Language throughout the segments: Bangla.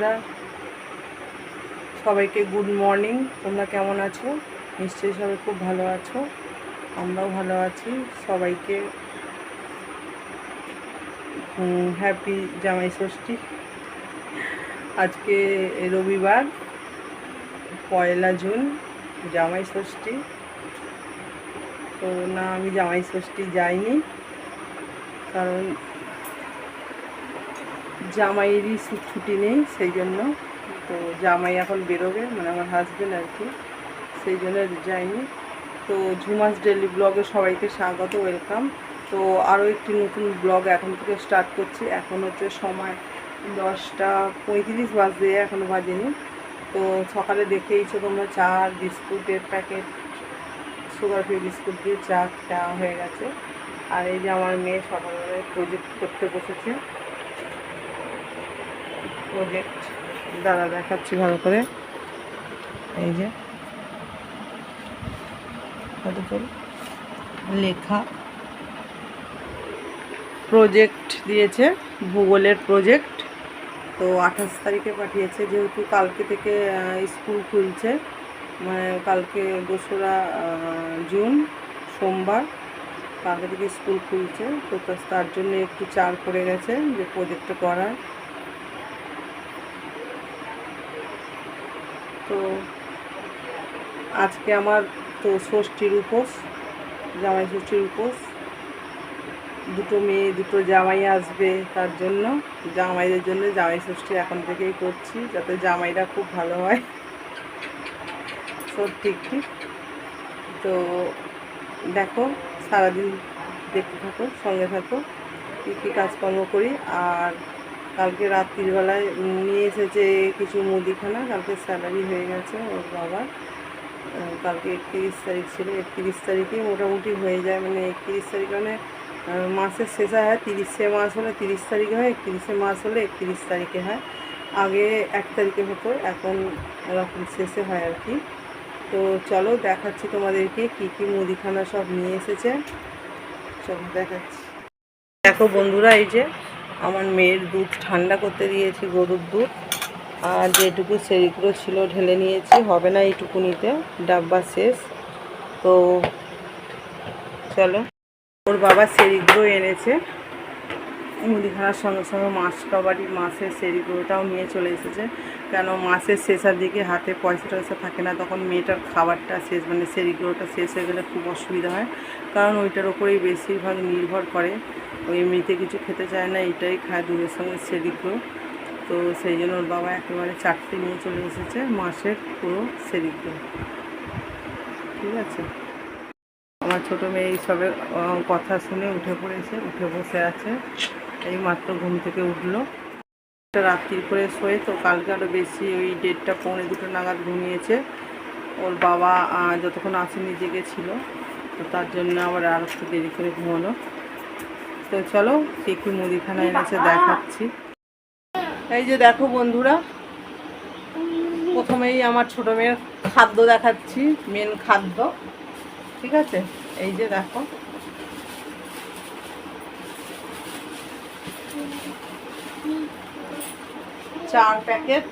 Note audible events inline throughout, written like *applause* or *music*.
বন্ধুরা, সবাইকে গুড মর্নিং। তোমরা কেমন আছো? নিশ্চয়ই সবাই খুব ভালো আছো। আমরাও ভালো আছি। সবাইকে হ্যাপি জামাই ষষ্ঠী। আজকে রবিবার, পয়লা জুন, জামাই ষষ্ঠী। তো না, আমি জামাই ষষ্ঠী যাইনি, কারণ জামাইয়েরই ছুটি নেই, সেই জন্য। তো জামাই এখন বেরোবে মানে আমার হাজব্যান্ড আর কি। সেই জন্য যাইনি। তো ঝুমাস ডেলি ব্লগে সবাইকে স্বাগত ওয়েলকাম তো আরও একটি নতুন ব্লগ এখন থেকে স্টার্ট করছি। এখন হচ্ছে সময় দশটা পঁয়ত্রিশ বাজতে এখনও বাজেনি। তো সকালে দেখেইছো তোমরা চা বিস্কুটের প্যাকেট সুগার ফ্রি বিস্কুট দিয়ে চা খাওয়া হয়ে গেছে। আর এই যে আমার মেয়ে সকালবেলায় প্রজেক্ট করতে বসেছে। প্রজেক্ট দাঁড়া দেখাচ্ছি ভালো করে। এই যে। লেখা। প্রজেক্ট দিয়েছে, ভূগোলের প্রজেক্ট তো আঠাশ তারিখে পাঠিয়েছে, যেহেতু কালকে থেকে স্কুল খুলছে মানে কালকে দোসরা জুন, সোমবার কালকে থেকে স্কুল খুলছে। তো তার জন্য একটু চার পড়ে গেছে যে প্রজেক্টটা করার। তো আজকে আমার তো ষষ্ঠীর উপোস, জামাই ষষ্ঠীর উপোস। দুটো মেয়ে, দুটো জামাই আসবে তার জন্য। জামাইদের জন্য জামাই ষষ্ঠী এখন থেকেই করছি, যাতে জামাইরা খুব ভালো হয়। সত্যি ঠিক। তো দেখো, সারাদিন দেখতে থাকো, সঙ্গে থাকো, কী কী কাজকর্ম করি। আর কালকে রাত্রিবেলায় নিয়ে এসেছে কিছু মুদিখানা, কালকে স্যালারি হয়ে গেছে ওর বাবার। কালকে একত্রিশ তারিখ ছিল, একত্রিশ তারিখেই মোটামুটি হয়ে যায় মানে একত্রিশ তারিখ মানে মাসের শেষে হয়, তিরিশে মাস হলে তিরিশ তারিখে হয়, একত্রিশে মাস হলে একত্রিশ তারিখে হয়। আগে এক তারিখে হতো, এখন এরকম শেষে হয় আর কি। তো চলো দেখাচ্ছি তোমাদেরকে কী কী মুদিখানা সব নিয়ে এসেছে। চলো দেখাচ্ছি। দেখো বন্ধুরা, এই যে আমার মেয়ের দুধ ঠান্ডা করতে দিয়েছি গরুর দুধ। আর যেটুকু সেরিগুলো ছিল ঢেলে নিয়েছি, হবে না এইটুকুনিতে, ডাব্বা শেষ। তো চলো, ওর বাবা সেরিগুলো এনেছে। মুদিখানার সঙ্গে সঙ্গে মাছ কাবাডি, মাছের সেরিগুলোটাও নিয়ে চলে এসেছে। কেন মাসের শেষের দিকে হাতে পয়সা টয়সা থাকে না, তখন মেয়েটার খাবারটা শেষ মানে সেরিগুলোটা শেষ হয়ে গেলে খুব অসুবিধা হয়। কারণ ওইটার ওপরেই বেশিরভাগ নির্ভর করে। ওই এমনিতে কিছু খেতে চায় না, এটাই খায় দুধের সঙ্গে সেরিগুলো। তো সেই জন্য ওর বাবা একেবারে চারটে নিয়ে চলে এসেছে মাসের পুরো সেরিগুলো। ঠিক আছে? আমার ছোটো মেয়ে এইসবের কথা শুনে উঠে পড়েছে, উঠে বসে আছে। এই মাত্র ঘুম থেকে উঠল। একটা রাত্রির করে শোয়ে তো কালকে আরও বেশি ওই দেড়টা, পৌনে দুটো নাগাদ ঘুমিয়েছে। ওর বাবা যতক্ষণ আসেনি জেগেছিল তো তার জন্য আবার আর একটু দেরি করে ঘুমালো। তো চলো, কী কী মুদিখানা এনেছে দেখাচ্ছি। এই যে দেখো বন্ধুরা, প্রথমেই আমার ছোটো মেয়ের খাদ্য দেখাচ্ছি মেন খাদ্য। ঠিক আছে? এই যে দেখো। চার প্যাকেট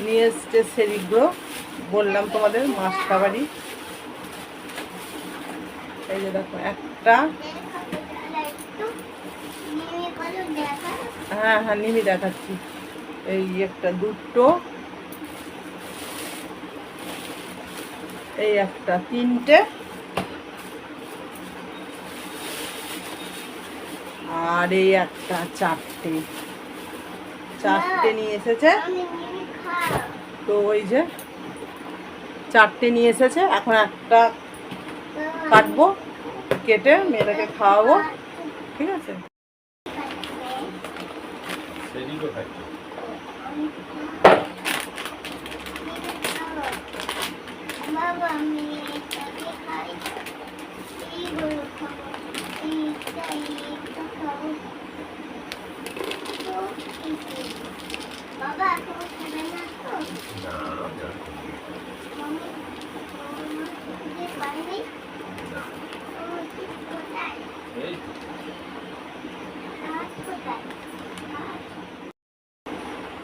নিয়ে এসছে সেরিগুলো বললাম তোমাদের মাছ খাবারই। এই যে দেখো, একটা। হ্যাঁ হ্যাঁ নিমি দেখাচ্ছি। এই একটা, দুটো। এই একটা, তিনটে। আর এই একটা, চারটে। চারটে নিয়ে এসেছে তো ওই যে চারটে নিয়ে এসেছে এখন একটা কাটবো কেটে মেয়েটাকে খাওয়াবো ঠিক আছে সেদিন কোথায়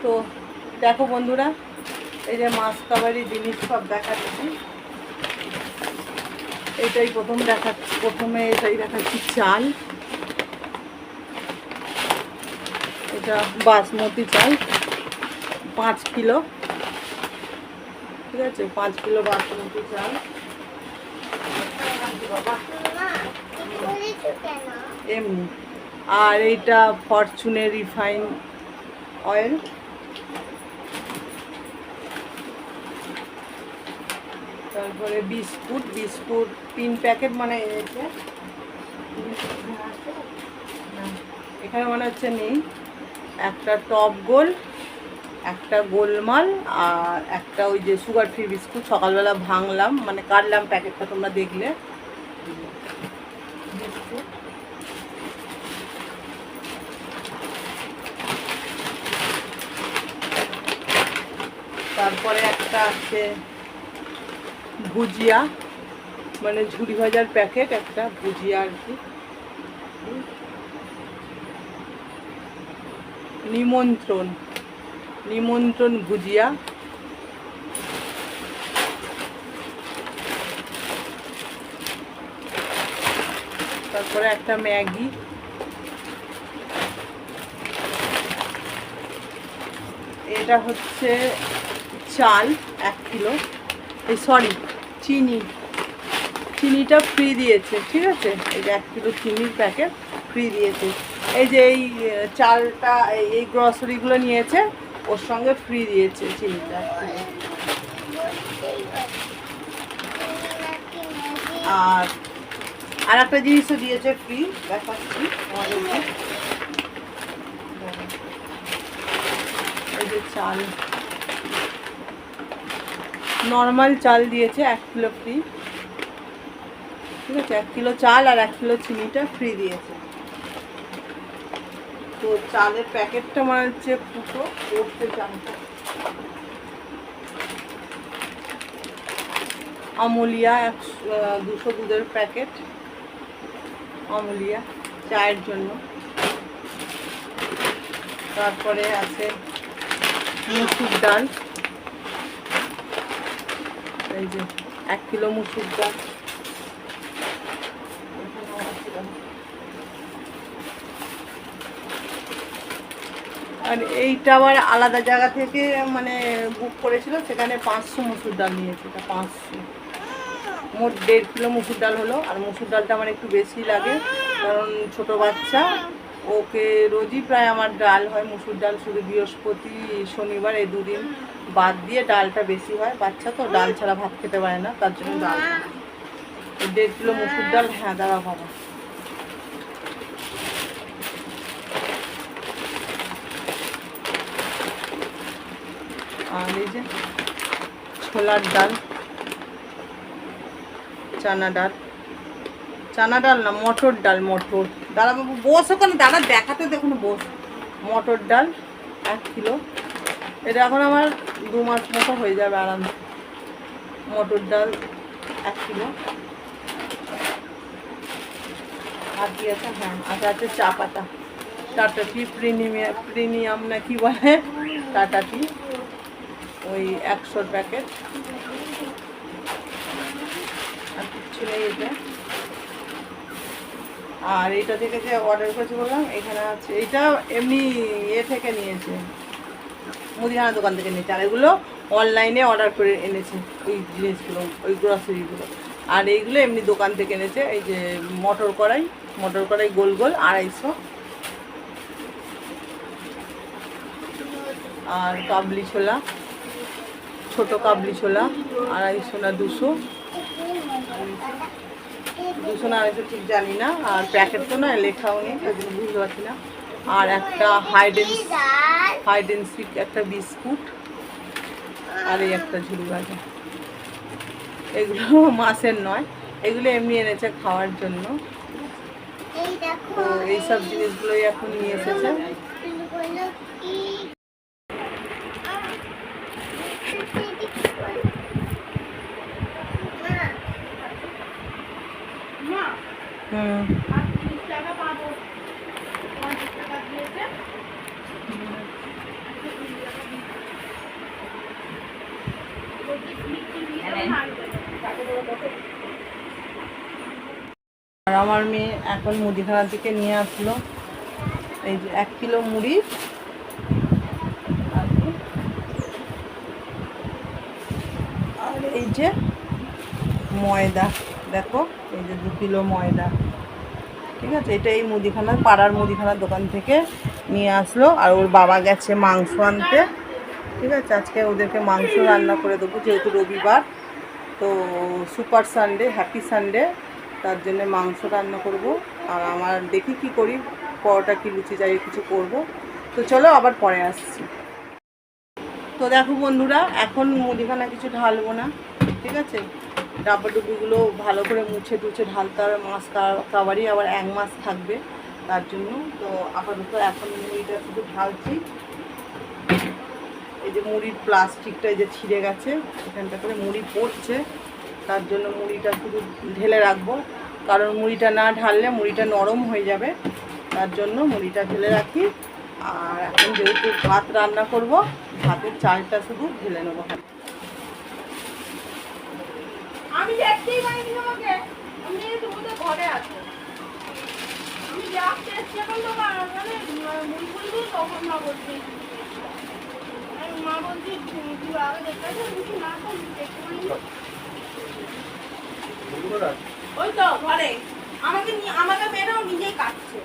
তো? দেখো বন্ধুরা এই যে মাছ কাবারি জিনিস সব দেখাচ্ছি। এটাই প্রথম দেখাচ্ছি প্রথমে এটাই দেখাচ্ছি চাল। এটা বাসমতি চাল, পাঁচ কিলো। ঠিক আছে, পাঁচ কিলো বাসমতি চাল। এমনি। আর এইটা ফরচুনের রিফাইন অয়েল। তারপরে বিস্কুট বিস্কুট তিন প্যাকেট মানে এখানে মনে হচ্ছে নেই। একটা টপ গোল, একটা গোলমাল আর একটা ওই যে সুগার ফ্রি বিস্কুট সকালবেলা ভাঙলাম মানে কাটলাম প্যাকেটটা, তোমরা দেখলে। তারপরে একটা আছে ভুজিয়া মানে ঝুড়ি ভাজার প্যাকেট, একটা ভুজিয়া আর কি। নিমন্ত্রণ নিমন্ত্রণ ভুজিয়া। তারপরে একটা ম্যাগি। এটা হচ্ছে চাল, এক কিলো। এই সরি চিনি। চিনিটা ফ্রি দিয়েছে, ঠিক আছে? এই এক কিলো চিনির প্যাকেট ফ্রি দিয়েছে। এই যে এই চালটা, এই- গ্রসারিগুলো নিয়েছে, ওর সঙ্গে ফ্রি দিয়েছে চিনিটা। আর আর একটা জিনিসও দিয়েছে ফ্রি দেখাচ্ছি এই যে চাল। নর্মাল চাল দিয়েছে, এক কিলো ফ্রি ঠিক আছে, এক কিলো চাল আর এক কিলো চিনিটা ফ্রি দিয়েছে। তো চালের প্যাকেটটা মনে হচ্ছে ফুটো পড়তে চালটা। আমুলিয়া একশো দুশো দুধের প্যাকেট। আমুলিয়া চায়ের জন্য। তারপরে আছে মুসুর ডাল। এই যে, এক কিলো মুসুর ডাল এখানেও আছে ডাল। আর এইটা আবার আলাদা জায়গা থেকে মানে বুক করেছিল, সেখানে পাঁচশো মুসুর ডাল নিয়েছে, এটা পাঁচশো। মোট দেড় কিলো মুসুর ডাল হলো, আর মুসুর ডালটা আমার একটু বেশি লাগে, কারণ ছোট বাচ্চা, ওকে রোজই প্রায় আমার ডাল হয়, মুসুর ডাল শুধু বৃহস্পতি, শনিবার, এই দুদিন বাদ দিয়ে ডালটা বেশি হয়। বাচ্চা তো, ডাল ছাড়া ভাত খেতে পারে না, তার জন্য ডাল। দেড় কিলো মুসুর ডাল হ্যাঁ দাঁড়া বাবা। আর ছোলার ডাল, চানা ডাল। চানা ডাল না, মটর ডাল, মটর। দাদা বাবু বস ওখানে, দাদা দেখাতে দেখুন বস। মটর ডাল, এক কিলো। এটা এখন আমার দু মাস মতো হয়ে যাবে আরাম। মটর ডাল, এক কিলো। আর কি আছে? হ্যাঁ আর আছে চা পাতা। টাটা টি প্রিমিয়াম প্রিমিয়াম না কি বলে? টাটা টি। ওই একশোর প্যাকেট আর কিচ্ছু নেই এটা আর এইটা থেকে যে অর্ডার করেছি বললাম, এখানে আছে এটা এমনি এ থেকে নিয়েছে। মুদিখানা দোকান থেকে নিয়েছে। আর এগুলো অনলাইনে অর্ডার করে এনেছে ওই জিনিসগুলো, ওই গ্রসারিগুলো আর এইগুলো এমনি দোকান থেকে এনেছে, এই যে মটর কড়াই মটর কড়াই গোল গোল, আড়াইশো। আর কাবলি ছোলা। ছোট কাবলি ছোলা আড়াইশো না দুশো। দুশো না আড়াইশো ঠিক জানি না, আর প্যাকেট তো না, লেখাও নেই তাই জন্য বুঝতে পারছি না। আর একটা হাইডেন ডাল হাইডেন সিক একটা বিস্কুট, আর এই একটা ঝুড়ি ভাজা। এগুলো মাছের নয়, এগুলো এমনি এনেছে খাওয়ার জন্য। তো এইসব জিনিসগুলোই এখন নিয়ে এসেছে। এখন মুদিখানার দিকে নিয়ে আসলো। এই যে এক কিলো মুড়ি। আর এই যে ময়দা, দেখো, এই যে দু কিলো ময়দা। ঠিক আছে? এটা এই মুদিখানার পাড়ার মুদিখানার দোকান থেকে নিয়ে আসলো। আর ওর বাবা গেছে মাংস আনতে। ঠিক আছে? আজকে ওদেরকে মাংস রান্না করে দেবো, যেহেতু রবিবার। তো সুপার সানডে হ্যাপি সানডে তার জন্য মাংস রান্না করব। আর আমার দেখি কি করি, পরোটা কি লুচি যাই কিছু করব। তো চলো আবার পরে আসছি। তো দেখো বন্ধুরা, এখন মুদিখানা কিছু ঢালবো না, ঠিক আছে? ডাব্বা ডুবিগুলো ভালো করে মুছে টুছে ঢালতে হবে, মাছ কাবারই আবার এক মাস থাকবে তার জন্য। তো আপাতত এখন মুড়িটা শুধু ঢালছি। এই যে মুড়ির প্লাস্টিকটা যে ছিঁড়ে গেছে, এখানটা করে মুড়ি পড়ছে, তার জন্য মুড়িটা শুধু ঢেলে রাখব। কারণ মুড়িটা না ঢাললে মুড়িটা নরম হয়ে যাবে। তার জন্য মুড়িটা ঢেলে রাখি। আর এখন যেহেতু ভাত রান্না করব ভাতের চালটা শুধু ঢেলে নেব। আমি দেখতেই পাইনি তোমাকে আমি তো ঘরে আছো। আমি যাচ্ছি চেষ্টা করল মানে মুড়ি ফুড়ি তখন মা বলছি মা বলছি তুই আগে দেখতে না দেখতে পাইনি ওই তো ঘরে। আমাকে আমাকে বেরো নিজেই কাটছে।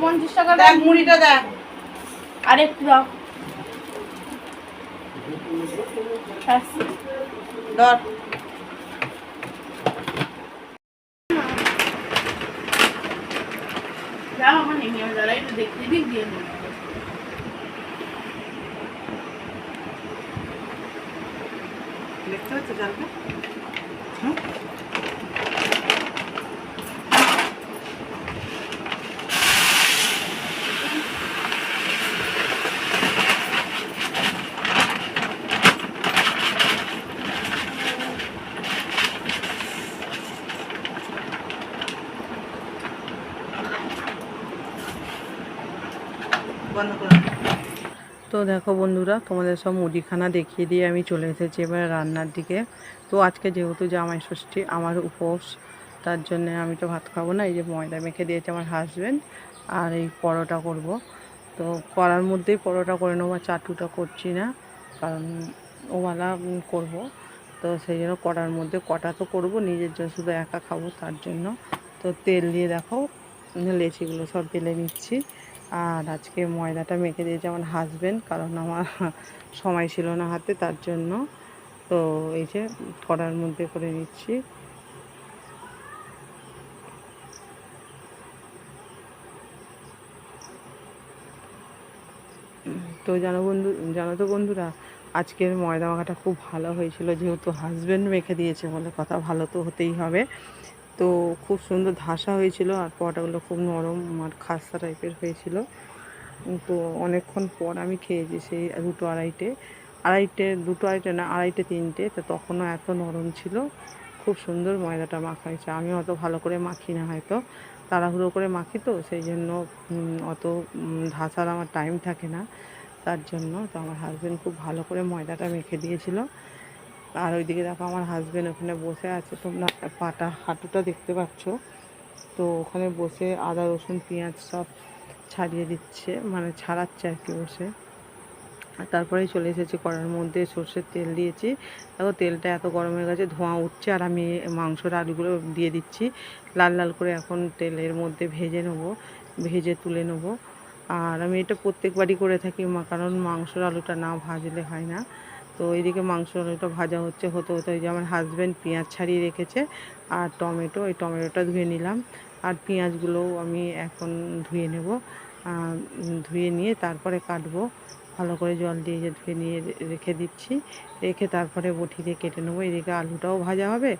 পঞ্চাশ টাকা দেখ মুড়িটা দেখ। আর একটু দাও ব্যাস। আমার আমি দাঁড়াই একটু দেখতে দিয়ে নেব দেখতে পাচ্ছ জানবে হুম? দেখো বন্ধুরা, তোমাদের সব মুদিখানা দেখিয়ে দিয়ে আমি চলে এসেছি এবার রান্নার দিকে। তো আজকে যেহেতু জামাই ষষ্ঠী, আমার উপোস, তার জন্য আমি তো ভাত খাব না, এই যে ময়দা মেখে দিয়েছে আমার হাজব্যান্ড আর এই পরোটা করব। তো করার মধ্যেই পরোটা করে নেব চাটুটা করছি না, কারণ ওওয়ালা করব। তো সেই জন্য করার মধ্যে কটা তো করব, নিজের জন্য শুধু একা খাব তার জন্য। তো তেল দিয়ে দেখো, লেচিগুলো সব বেলে নিচ্ছি। আর আজকে ময়দাটা মেখে দিয়েছে আমার হাজবেন্ড কারণ আমার *laughs* সময় ছিল না হাতে, তার জন্য। তো এই যে কড়ার মধ্যে করে নিচ্ছি। তো জানো বন্ধু, জানো তো বন্ধুরা, আজকের ময়দা মাখাটা খুব ভালো হয়েছিল, যেহেতু হাজবেন্ড মেখে দিয়েছে বলে কথা ভালো তো হতেই হবে। তো খুব সুন্দর ধাসা হয়েছিল আর পরোটাগুলো খুব নরম আর খাস্তা টাইপের হয়েছিল। তো অনেকক্ষণ পর আমি খেয়েছি সেই দুটো আড়াইটে। আড়াইটে, দুটো আড়াইটে না, আড়াইটে, তিনটে। তো তখনও এত নরম ছিল। খুব সুন্দর ময়দাটা মাখা হয়েছে। আমি অত ভালো করে মাখি না হয়তো। তাড়াহুড়ো করে মাখি তো, সেই জন্য অত ধাসার আমার টাইম থাকে না। তার জন্য তো আমার হাজবেন্ড খুব ভালো করে ময়দাটা মেখে দিয়েছিল। আর ওইদিকে দেখো আমার হাজবেন্ড ওখানে বসে আছে, তোমরা পাটা, হাঁটুটা দেখতে পাচ্ছ। তো ওখানে বসে আদা, রসুন, পেঁয়াজ সব ছাড়িয়ে দিচ্ছে মানে ছাড়াচ্ছে আর কি বসে। আর তারপরেই চলে এসেছি কড়ার মধ্যে, সর্ষের তেল দিয়েছি। দেখো তেলটা এত গরম হয়ে গেছে, ধোঁয়া উঠছে আর আমি মাংসর আলুগুলো দিয়ে দিচ্ছি। লাল লাল করে এখন তেলের মধ্যে ভেজে নেব, ভেজে তুলে নেব। আর আমি এটা প্রত্যেকবারই করে থাকি কারণ মাংসর আলুটা না ভাজলে হয় না। তো এইদিকে মাংস আলুটা ভাজা হচ্ছে, হতে হতে ওই যে আমার হাজব্যান্ড পেঁয়াজ ছাড়িয়ে রেখেছে আর টমেটো, এই টমেটোটা ধুয়ে নিলাম। আর পেঁয়াজগুলোও আমি এখন ধুয়ে নেব। ধুয়ে নিয়ে তারপরে কাটবো। ভালো করে জল দিয়ে যে ধুয়ে নিয়ে রেখে দিচ্ছি। রেখে তারপরে বটি দিয়ে কেটে নেব। এদিকে আলুটাও ভাজা হবে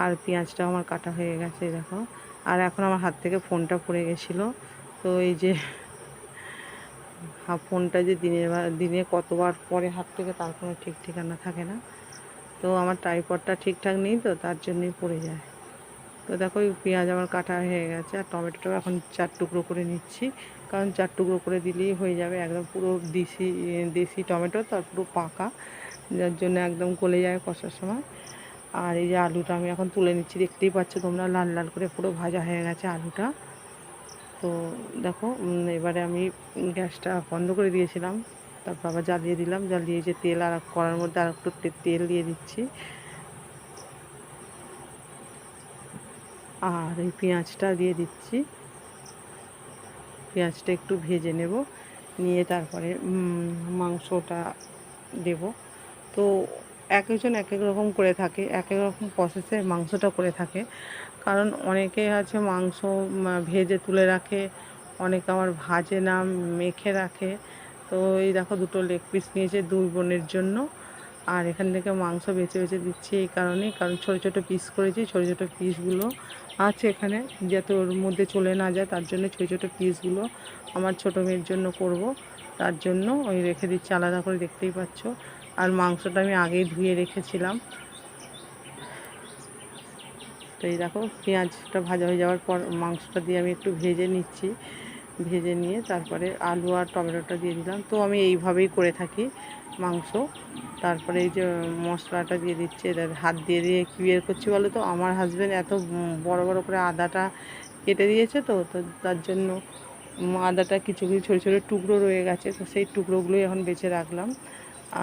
আর পেঁয়াজটাও আমার কাটা হয়ে গেছে, দেখো। আর এখন আমার হাত থেকে ফোনটা পড়ে গেছিল। তো এই যে ফোনটা যে দিনের দিনে কতবার পরে হাত থেকে তার কোনো ঠিক ঠিকানা থাকে না। তো আমার ট্রাইপডটা ঠিকঠাক নেই তো, তার জন্যই পড়ে যায়। তো দেখো পেঁয়াজ আমার কাটা হয়ে গেছে আর টমেটোটাও এখন চার টুকরো করে নিচ্ছি। কারণ চার টুকরো করে দিলেই হয়ে যাবে একদম পুরো দেশি দেশি টমেটো, তার পুরো পাকা। যার জন্য একদম গলে যায় কষার সময়। আর এই যে আলুটা আমি এখন তুলে নিচ্ছি, দেখতেই পাচ্ছ তোমরা, লাল লাল করে পুরো ভাজা হয়ে গেছে আলুটা। তো দেখো এবারে আমি গ্যাসটা বন্ধ করে দিয়েছিলাম। তারপর আবার জ্বালিয়ে দিলাম। জ্বালিয়ে যে তেল আর কড়ার মধ্যে আর একটু তেল দিয়ে দিচ্ছি। আর এই পেঁয়াজটা দিয়ে দিচ্ছি। পেঁয়াজটা একটু ভেজে নেব। নিয়ে তারপরে মাংসটা দেব। তো এক একজন এক এক রকম করে থাকে। এক এক রকম প্রসেসে মাংসটা করে থাকে। কারণ অনেকে আছে মাংস ভেজে তুলে রাখে, অনেকে আবার ভাজে না, মেখে রাখে। তো এই দেখো দুটো লেগ পিস নিয়েছে দুই বোনের জন্য। আর এখান থেকে মাংস বেছে বেছে দিচ্ছি এই কারণেই, কারণ ছোটো ছোটো পিস করেছি, ছোটো ছোটো পিসগুলো আছে এখানে। যাতে ওর মধ্যে চলে না যায়, তার জন্য ছোটো ছোটো পিসগুলো আমার ছোটো মেয়ের জন্য করব। তার জন্য ওই রেখে দিচ্ছি, আলাদা করে দেখতেই পাচ্ছ। আর মাংসটা আমি আগেই ধুয়ে রেখেছিলাম। তো এই দেখো পেঁয়াজটা ভাজা হয়ে যাওয়ার পর মাংসটা দিয়ে আমি একটু ভেজে নিচ্ছি। ভেজে নিয়ে তারপরে আলু আর টমেটোটা দিয়ে দিলাম। তো আমি এইভাবেই করে থাকি মাংস। তারপরে এই যে মশলাটা দিয়ে দিচ্ছে হাত দিয়ে দিয়ে কী বের করছি বলো তো? আমার হাজব্যান্ড এত বড় বড় করে আদাটা কেটে দিয়েছে তো তো তার জন্য আদাটা কিছু কিছু ছোটো ছোটো টুকরো রয়ে গেছে। তো সেই টুকরোগুলোই এখন বেছে রাখলাম।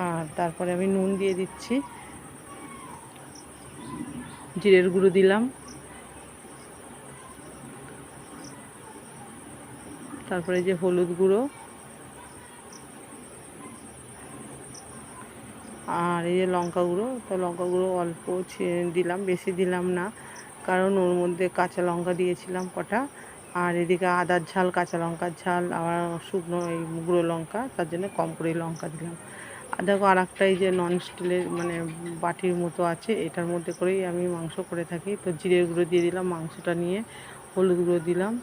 আর তারপরে আমি নুন দিয়ে দিচ্ছি। জিরের গুঁড়ো দিলাম। তারপরে যে হলুদ গুঁড়ো। আর এই যে লঙ্কা গুঁড়ো, তো লঙ্কা গুঁড়ো অল্প দিলাম, বেশি দিলাম না, কারণ ওর মধ্যে কাঁচা লঙ্কা দিয়েছিলাম কটা। আর এদিকে আদার ঝাল, কাঁচা লঙ্কার ঝাল, আবার শুকনো এই গুঁড়ো লঙ্কা, তার জন্য কম করে লঙ্কা দিলাম। দেখো আর একটা এই যে নন স্টিলের মানে বাটির মতো আছে এটার মধ্যে করেই আমি মাংস করে থাকি। তো জিরের গুঁড়ো দিয়ে দিলাম মাংসটা নিয়ে হলুদ গুঁড়ো দিলাম।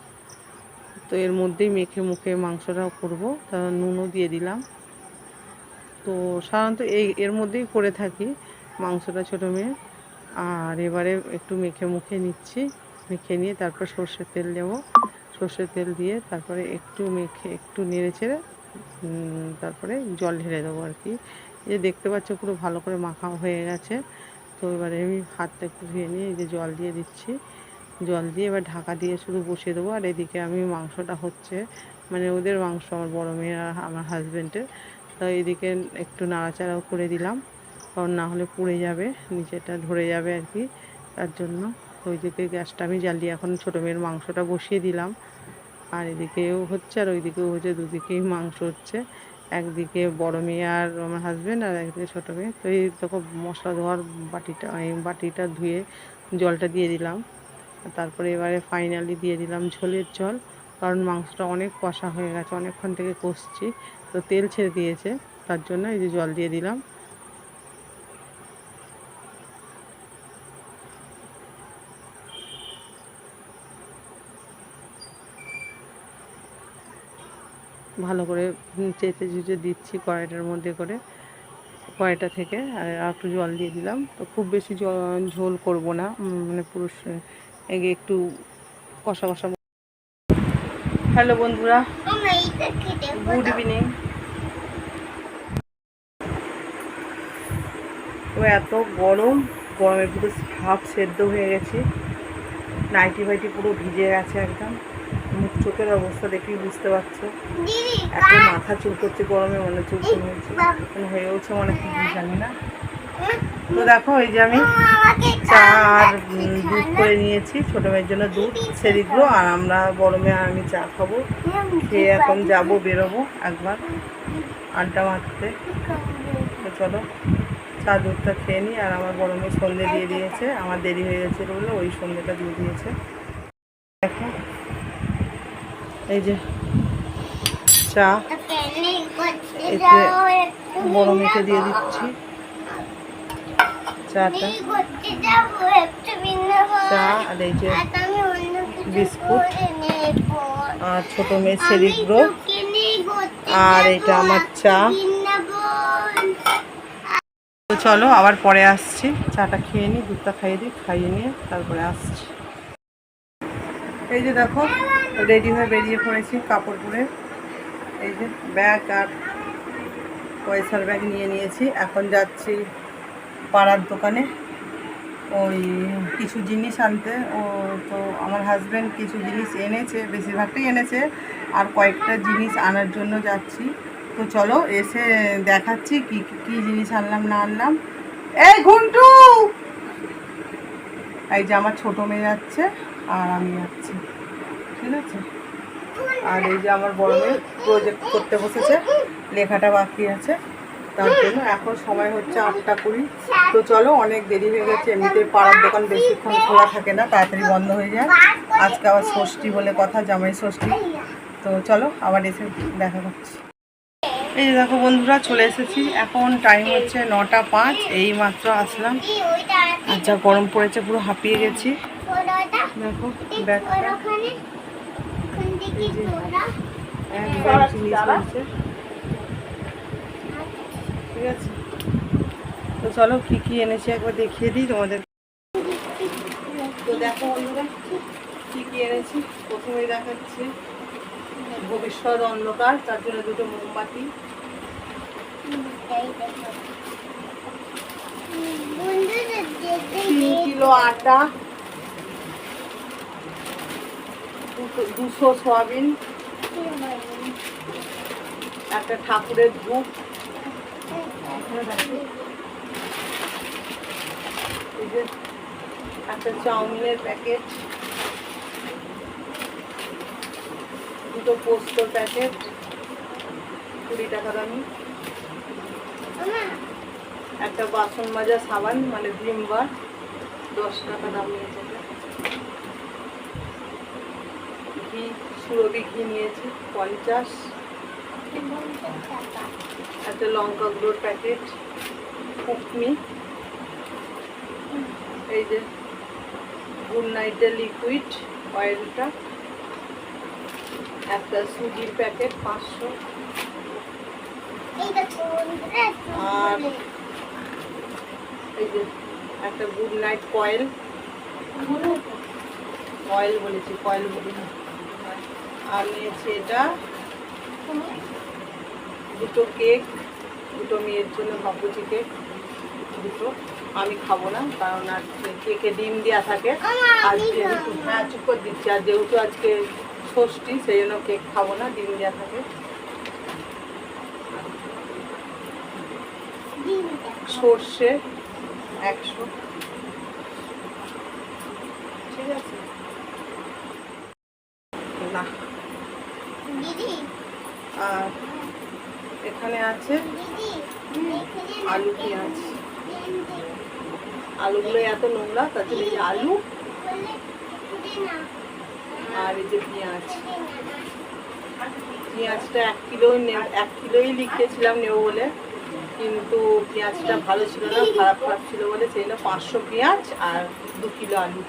তো এর মধ্যেই মেখে মুখে মাংসটাও করব তা নুনও দিয়ে দিলাম। তো সাধারণত এই এর মধ্যেই করে থাকি মাংসটা ছোটো মেয়ে আর এবারে একটু মেখে মুখে নিচ্ছি মেখে নিয়ে তারপর সর্ষের তেল দেবো। সর্ষের তেল দিয়ে তারপরে একটু মেখে একটু নেড়ে উম, তারপরে জল ঢেলে দেবো আর কি। যে দেখতে পাচ্ছ পুরো ভালো করে মাখা হয়ে গেছে। তো এবারে আমি হাতটা একটু ধুয়ে নিয়ে এই যে জল দিয়ে দিচ্ছি। জল দিয়ে এবার ঢাকা দিয়ে শুধু বসিয়ে দেবো। আর এদিকে আমি মাংসটা হচ্ছে মানে ওদের মাংস আমার বড়ো মেয়ের আর আমার হাজব্যান্ডের তো এদিকে একটু নাড়াচাড়াও করে দিলাম। কারণ না হলে পুড়ে যাবে নিচেটা ধরে যাবে আর কি। তার জন্য ওই দিকে গ্যাসটা আমি জ্বালিয়ে এখন ছোটো মেয়ের মাংসটা বসিয়ে দিলাম। আর এদিকেও হচ্ছে, আর ওইদিকেও হচ্ছে, দুদিকেই মাংস হচ্ছে। একদিকে বড় মেয়ে আর আমার হাজব্যান্ড আর একদিকে ছোটো মেয়ে। তো এই দেখো মশলা ধোয়ার বাটিটা, এই বাটিটা ধুয়ে জলটা দিয়ে দিলাম। তারপরে এবারে ফাইনালি দিয়ে দিলাম ঝোলের জল, কারণ মাংসটা অনেক কষা হয়ে গেছে, অনেকক্ষণ থেকে কষছি। তো তেল ছেড়ে দিয়েছে, তার জন্য এই যে জল দিয়ে দিলাম। ভালো করে চেঁচে চুচে দিচ্ছি কড়াইটার মধ্যে করে কড়াইটা থেকে আর একটু জল দিয়ে দিলাম। তো খুব বেশি ঝোল করব না মানে পুরো একটু কষা কষা হ্যালো বন্ধুরা। গুড ইভিনিং তো এত গরম গরমে পুরো হাফ সেদ্ধ হয়ে গেছে। নাইটি ফাইটি পুরো ভিজে গেছে একদম। চোখের অবস্থা দেখেই বুঝতে পারছ। এত মাথা চুল করছে গরমে মনে চুল হয়েছে এখন হয়েওছে মনে কি জানি না। তো দেখো এই যে আমি চা আর দুধ করে নিয়েছি ছোটো মেয়ের জন্য দুধ সেরিগুলো আর আমরা বড় মেয়ে আর আমি চা খাব। খেয়ে এখন যাব বেরোবো একবার। আড্ডা মারতে। তো চলো চা দুধটা খেয়ে নিই আর আমার বড় মেয়ে সন্ধে দিয়ে দিয়েছে। আমার দেরি হয়ে গেছে বলে ওই সন্ধেটা দিয়ে দিয়েছে। এই যে চা বড় মেয়েকে দিয়ে দিচ্ছি। চাটা। চা আর এই যে বিস্কুট আর ছোটো মেয়ে আর এটা আমার চা। তো চলো, আবার পরে আসছি। চাটা খেয়ে নিই দুধটা খাইয়ে দিই, খাইয়ে নিয়ে তারপরে আসছি। এই যে দেখো রেডি হয়ে বেরিয়ে পড়েছি কাপড় পরে। এই যে ব্যাগ আর পয়সার ব্যাগ নিয়ে নিয়েছি। এখন যাচ্ছি পাড়ার দোকানে। ওই কিছু জিনিস আনতে। ও তো আমার হাজব্যান্ড কিছু জিনিস এনেছে, বেশিরভাগটাই এনেছে। আর কয়েকটা জিনিস আনার জন্য যাচ্ছি। তো চলো এসে দেখাচ্ছি কি কি জিনিস আনলাম, না আনলাম। এই ঘুন্টু! এই যে আমার ছোটো মেয়ে যাচ্ছে আর আমি যাচ্ছি। ঠিক আছে? আর এই যে আমার বড় মেয়ে প্রজেক্ট করতে বসেছে, লেখাটা বাকি আছে, তার জন্য এখন সময় হচ্ছে আটটা কুড়ি। তো চলো, অনেক দেরি হয়ে গেছে, এমনিতেই পাড়ার দোকান বেশিক্ষণ খোলা থাকে না, তাড়াতাড়ি বন্ধ হয়ে যায়। আজকে আবার ষষ্ঠী বলে কথা, জামাই ষষ্ঠী। তো চলো, আবার এসে দেখা করছি। এই যে দেখো বন্ধুরা, চলে এসেছি। এখন টাইম হচ্ছে নটা পাঁচ, এই মাত্র আসলাম। আর যা গরম পড়েছে, পুরো হাঁপিয়ে গেছি। ওটা দেখো তো চলো কি কি এনেছি একবার দেখিয়ে দিই তোমাদের। তো দেখো বন্ধুরা, কি কি এনেছি? প্রথমেই দেখাচ্ছি ভবিষ্যৎ অন্ধকার, তার জন্য দুটো মোমবাতি। তিন কিলো আটা দুটো দুশো সয়াবিন, একটা ঠাকুরের ধূপ। একটা চাউমিনের প্যাকেট। দুটো পোস্তর প্যাকেট। কুড়ি টাকা দামি। একটা বাসন মাজা সাবান মানে ভিম বার দশ টাকা দাম নিয়েছে এটা। ঘি সুরভি ঘি নিয়েছি, পঞ্চাশ। একটা লঙ্কা গুঁড়োর প্যাকেট, কুকমি। এই যে, গুড নাইটের লিকুইড অয়েলটা। একটা সুজির প্যাকেট, পাঁচশো। আর এই যে, একটা গুড নাইট কয়েল। কয়েল বলেছি, কয়েল বলি না। আর নিয়েছি এটা দুটো কেক দুটো মেয়ের জন্য বাপুজি কেক দুটো। আমি খাব না কারণ আজকে কেকে ডিম দেওয়া থাকে। আর যেহেতু হ্যাঁ চুপ করে দিচ্ছি। আর যেহেতু আজকে ষষ্ঠী সেই জন্য কেক খাব না ডিম দেওয়া থাকে। সর্ষে একশো। ঠিক আছে না দিদি আর এখানে আছে আলু পেঁয়াজ। আলুগুলো এত নোংরা জন্য এই আলু আর এই যে পেঁয়াজ। পেঁয়াজটা এক কিলোই এক কিলোই লিখেছিলাম নেব বলে কিন্তু পেঁয়াজটা ভালো ছিল না খারাপ খারাপ ছিল বলে সেই জন্য পাঁচশো পেঁয়াজ আর দু কিলো আলু।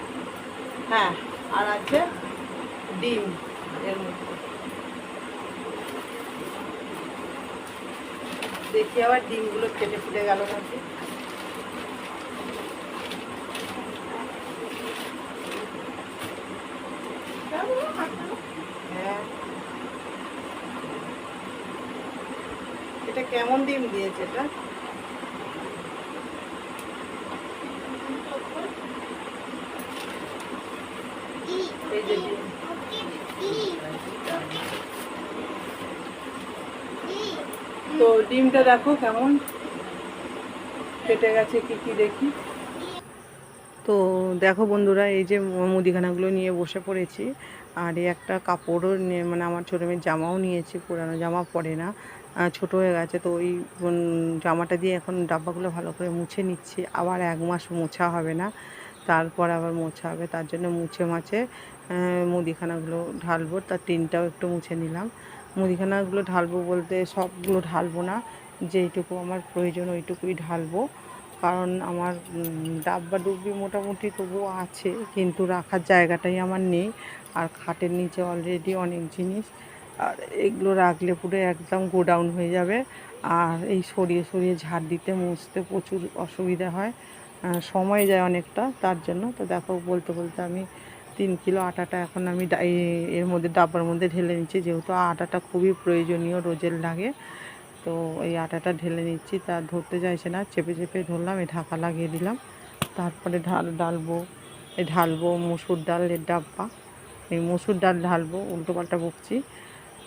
হ্যাঁ আর আছে ডিম এর মধ্যে। দেখি আবার ডিমগুলো ফেটে ফুটে গেল নাকি। হ্যাঁ। এটা কেমন ডিম দিয়েছে এটা? ডিমটা দেখো কেমন কেটে গেছে, কি কি দেখি। তো দেখো বন্ধুরা, এই যে মুদিখানাগুলো নিয়ে বসে পড়েছি, আর এই একটা কাপড়ও নিয়ে মানে আমার ছোটো মেয়ের জামাও নিয়েছি, পুরানো জামা পরে না ছোট হয়ে গেছে, তো ওই জামাটা দিয়ে এখন ডাব্বাগুলো ভালো করে মুছে নিচ্ছি, আবার এক মাস মোছা হবে না, তারপর আবার মোছা হবে, তার জন্য মুছে মাছে মুদিখানাগুলো ঢালবো, তার টিনটাও একটু মুছে নিলাম মুদিখানাগুলো ঢালবো বলতে সবগুলো ঢালবো না, যেইটুকু আমার প্রয়োজন ওইটুকুই ঢালবো। কারণ আমার ডাব্বা ডুব্বি মোটামুটি তবুও আছে, কিন্তু রাখার জায়গাটাই আমার নেই। আর খাটের নিচে অলরেডি অনেক জিনিস। আর এগুলো রাখলে পুরো একদম গোডাউন হয়ে যাবে। আর এই সরিয়ে সরিয়ে ঝাড় দিতে, মুছতে প্রচুর অসুবিধা হয়। সময় যায় অনেকটা, তার জন্য। তো দেখো, বলতে বলতে আমি তিন কিলো আটাটা এখন আমি এর মধ্যে, ডাব্বার মধ্যে ঢেলে নিচ্ছি। যেহেতু আটাটা খুবই প্রয়োজনীয়, রোজের লাগে। তো এই আটাটা ঢেলে নিচ্ছি। তা ধরতে চাইছে না। চেপে চেপে ধরলাম এই ঢাকা লাগিয়ে দিলাম। তারপরে ঢাল ডালবো এই ঢালবো মুসুর ডালের ডাব্বা। এই মুসুর ডাল ঢালবো, উল্টো পাল্টা বকছি।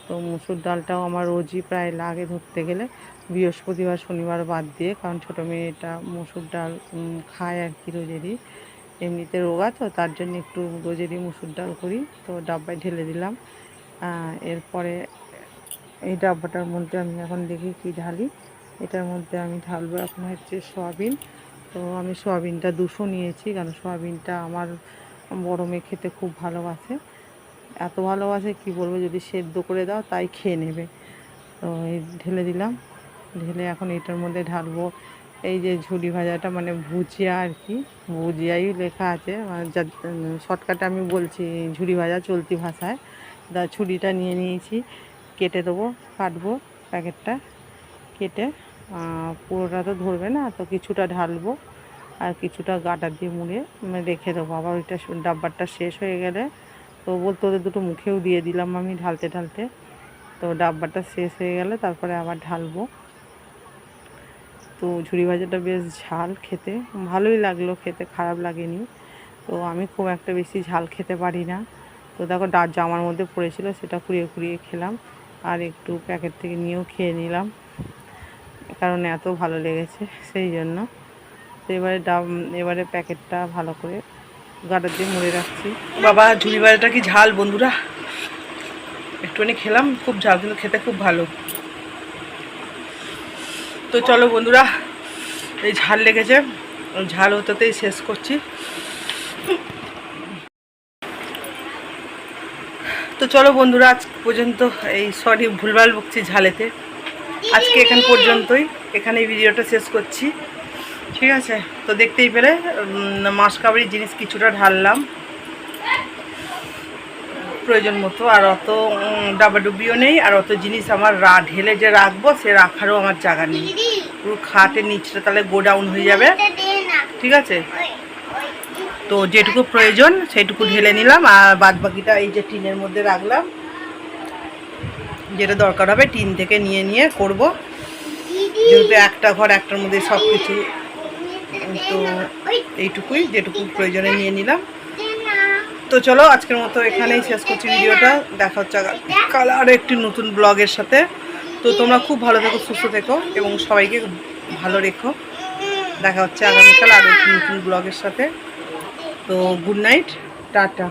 তো মুসুর ডালটাও আমার রোজই প্রায় লাগে ধরতে গেলে। বৃহস্পতিবার, শনিবার বাদ দিয়ে, কারণ ছোটো মেয়েটা মুসুর ডাল খায় আর কি রোজেরই। এমনিতে রোগা তো, তার জন্য একটু রোজেরই মুসুর ডাল করি। তো ডাব্বায় ঢেলে দিলাম। এরপরে এই ডাব্বাটার মধ্যে আমি এখন দেখি কি ঢালি। এটার মধ্যে আমি ঢালবো এখন হচ্ছে সয়াবিন। তো আমি সয়াবিনটা দুশো নিয়েছি, কারণ সয়াবিনটা আমার বড় মেয়ে খেতে খুব ভালোবাসে। এত ভালোবাসে কি বলব, যদি সেদ্ধ করে দাও তাই খেয়ে নেবে। তো এই ঢেলে দিলাম। ঢেলে এখন এটার মধ্যে ঢালবো। এই যে ঝুড়ি ভাজাটা মানে ভুজিয়া আর কি, ভুজিয়াই লেখা আছে। শর্টকাটে আমি বলছি, ঝুড়ি ভাজা চলতি ভাষায়। দা ছুরিটা নিয়ে নিয়েছি, কেটে দেবো, কাটবো প্যাকেটটা, কেটে পুরোটা তো ধরবে না, তো কিছুটা ঢালবো আর কিছুটা গাটা দিয়ে মুড়ে রেখে দেবো। আবার ওইটা ডাব্বারটা শেষ হয়ে গেলে তো বলতে ওদের দুটো মুখেও দিয়ে দিলাম আমি ঢালতে ঢালতে। তো ডাব্বাটা শেষ হয়ে গেলে তারপরে আবার ঢালবো। তো ঝুড়ি ভাজাটা বেশ ঝাল খেতে, ভালোই লাগল খেতে, খারাপ লাগেনি। তো আমি খুব একটা বেশি ঝাল খেতে পারি না। তো দেখো ডাব জামার মধ্যে পড়েছিল, সেটা কুড়িয়ে কুড়িয়ে খেলাম আর একটু প্যাকেট থেকে নিয়েও খেয়ে নিলাম। কারণ এত ভালো লেগেছে সেই জন্য। তো এবারে ডাব, এবারে প্যাকেটটা ভালো করে গাটার দিয়ে মুড়ে রাখছি। বাবা, ঝুড়ি ভাজাটা কি ঝাল বন্ধুরা? একটুখানি খেলাম, খুব ঝাল, কিন্তু খেতে খুব ভালো। তো চলো বন্ধুরা এই ঝাল লেগেছে। ঝাল হতেতেই শেষ করছি। তো চলো বন্ধুরা আজ পর্যন্ত এই সরি ভুলভাল বকছি ঝালেতে। আজকে এখান পর্যন্তই। এখানে ভিডিওটা শেষ করছি। ঠিক আছে? তো দেখতেই পেলে উম, মাস কাবারির জিনিস কিছুটা ঢাললাম। প্রয়োজন মতো, আর অত ডাবাডুবিও নেই, আর অত জিনিস আমার রা, ঢেলে যে রাখব, সে রাখারও আমার জায়গা নেই। পুরো খাটের নিচটা তাহলে গোডাউন হয়ে যাবে। ঠিক আছে? তো যেটুকু প্রয়োজন সেইটুকু ঢেলে নিলাম, আর বাদ বাকিটা এই যে টিনের মধ্যে রাখলাম। যেটা দরকার হবে, টিন থেকে নিয়ে নিয়ে করব। যেহেতু একটা ঘর, একটার মধ্যে সব কিছু তো এইটুকুই, যেটুকু প্রয়োজনে নিয়ে নিলাম। তো চলো, আজকের মতো এখানেই শেষ করছি ভিডিওটা। দেখা হচ্ছে কাল আরও একটি নতুন ব্লগের সাথে। তো তোমরা খুব ভালো থেকো, সুস্থ থেকো এবং সবাইকে ভালো রেখো। দেখা হচ্ছে আগামীকাল আরও একটি নতুন ব্লগের সাথে। তো গুড নাইট টাটা।